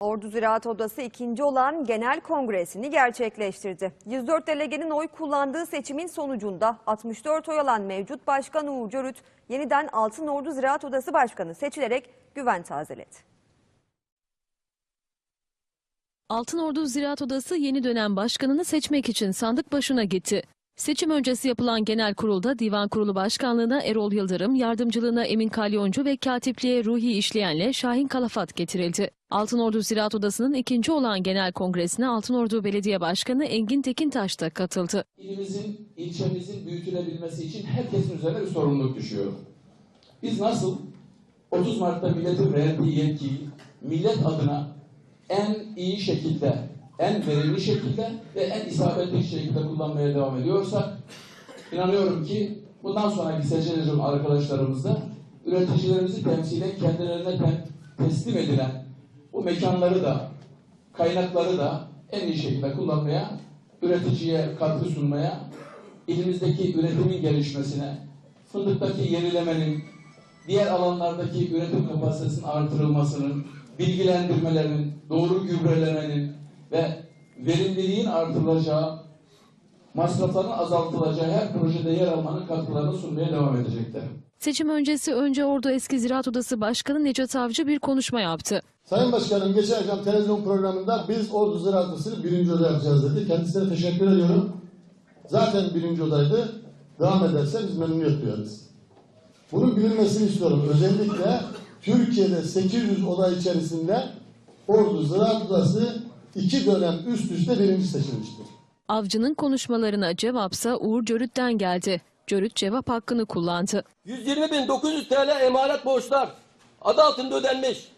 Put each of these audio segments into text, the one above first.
Ordu Ziraat Odası ikinci olan genel kongresini gerçekleştirdi. 104 delegenin oy kullandığı seçimin sonucunda 64 oy alan mevcut başkan Uğur Cörüt yeniden Altın Ordu Ziraat Odası Başkanı seçilerek güven tazeledi. Altınordu Ziraat Odası yeni dönem başkanını seçmek için sandık başına gitti. Seçim öncesi yapılan genel kurulda Divan Kurulu Başkanlığına Erol Yıldırım, yardımcılığına Emin Kalyoncu ve katipliğe Ruhi İşleyen'le Şahin Kalafat getirildi. Altınordu Ziraat Odası'nın ikinci olan genel kongresine Altınordu Belediye Başkanı Engin Tekintaş da katıldı. ilimizin, ilçemizin büyütülebilmesi için herkesin üzerine bir sorumluluk düşüyor. Biz nasıl 30 Mart'ta milletin verdiği yetkiyi millet adına en iyi şekilde, en verimli şekilde ve en isabetli şekilde kullanmaya devam ediyorsak inanıyorum ki bundan sonraki seçilecek arkadaşlarımız da üreticilerimizi temsilen kendilerine te- teslim edilen bu mekanları da kaynakları da en iyi şekilde kullanmaya, üreticiye katkı sunmaya, ilimizdeki üretimin gelişmesine, fındıktaki yenilemenin, diğer alanlardaki üretim kapasitesinin artırılmasının, bilgilendirmelerin, doğru gübrelemenin ve verimliliğin artırılacağı, masrafların azaltılacağı her projede yer almanın katkılarını sunmaya devam edecekler. Seçim öncesi önce Ordu Eski Ziraat Odası Başkanı Necat Avcı bir konuşma yaptı. Sayın Başkanım geçen akşam televizyon programında biz Ordu Ziraat Odası'nı birinci oda yapacağız dedi. Kendisine teşekkür ediyorum. Zaten birinci odaydı. Devam ederse biz memnuniyet duyarız. Bunun bilinmesini istiyorum. Özellikle Türkiye'de 800 oda içerisinde Ordu Ziraat Odası iki dönem üst üste birinci seçilmiştir. Avcı'nın konuşmalarına cevapsa Uğur Cörüt'ten geldi. Cörüt cevap hakkını kullandı. 120.900 TL emanet borçlar adı altında ödenmiş.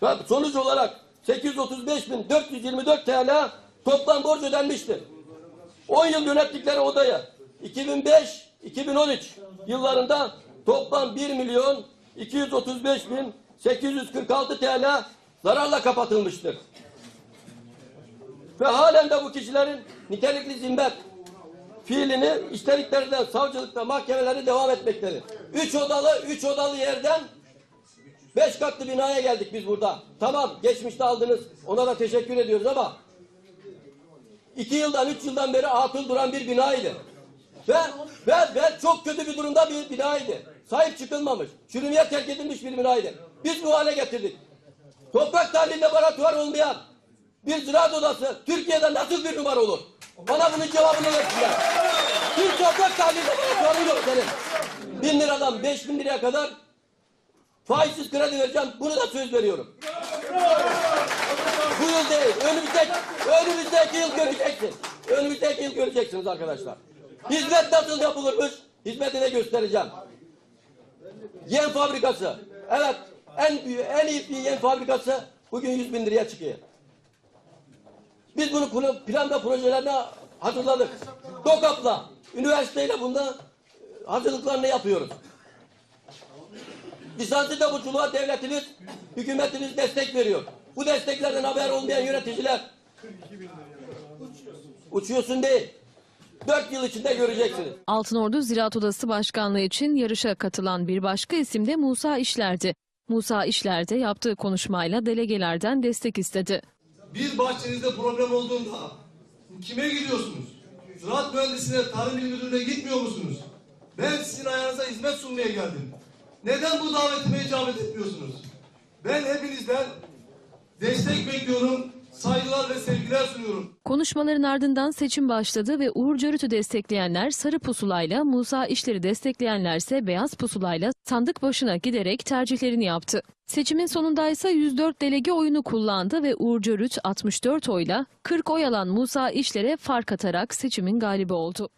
Sonuç olarak 835.424 TL toplam borç ödenmiştir. 10 yıl yönettikleri odaya 2005-2013 yıllarında toplam 1 milyon 235.846 TL zararla kapatılmıştır. Ve halen de bu kişilerin nitelikli zimmet fiilini iştenliklerinden savcılıkta mahkemeleri devam etmektedir. Üç odalı, üç odalı yerden beş katlı binaya geldik biz burada. Tamam geçmişte aldınız. Ona da teşekkür ediyoruz ama iki yıldan, üç yıldan beri atıl duran bir binaydı. Ve, ve, ve çok kötü bir durumda bir binaydı. Sahip çıkılmamış, çürümeye terk edilmiş bir binaydı. Biz bu hale getirdik. Toprak tahlil laboratuvar olmayan bir ziraat odası Türkiye'de nasıl bir numara olur? Bana bunun cevabını versinler. Bir toprak tahlil laboratuvarı yok senin. Bin liradan beş bin liraya kadar faizsiz kredi vereceğim. Bunu da söz veriyorum. Bu yıl değil. Önümüzdeki, önümüzdeki yıl göreceksin. Önümüzdeki yıl göreceksiniz arkadaşlar. Hizmet nasıl yapılırmış? Hizmetini göstereceğim. Yem fabrikası. Evet. En büyük, en iyi bir yem fabrikası bugün 100 bin liraya çıkıyor. Biz bunu pro- planda projelerine hazırladık. DOKAP'la, üniversiteyle bunda hazırlıklarını yapıyoruz. Lisanslı tabuculuğa devletimiz, hükümetimiz destek veriyor. Bu desteklerden haber olmayan yöneticiler uçuyorsun değil. Dört yıl içinde göreceksiniz. Altınordu Ziraat Odası Başkanlığı için yarışa katılan bir başka isim de Musa İşler'di. Musa İşler de yaptığı konuşmayla delegelerden destek istedi. Bir bahçenizde problem olduğunda kime gidiyorsunuz? Ziraat mühendisine, tarım il müdürlüğüne gitmiyor musunuz? Ben sizin ayağınıza hizmet sunmaya geldim. Neden bu davetime icabet etmiyorsunuz? Ben hepinizden destek bekliyorum, saygılar ve sevgiler sunuyorum. Konuşmaların ardından seçim başladı ve Uğur Cörüt'ü destekleyenler sarı pusulayla, Musa İşler'i destekleyenlerse beyaz pusulayla sandık başına giderek tercihlerini yaptı. Seçimin sonunda ise 104 delege oyunu kullandı ve Uğur Cörüt 64 oyla 40 oy alan Musa İşler'e fark atarak seçimin galibi oldu.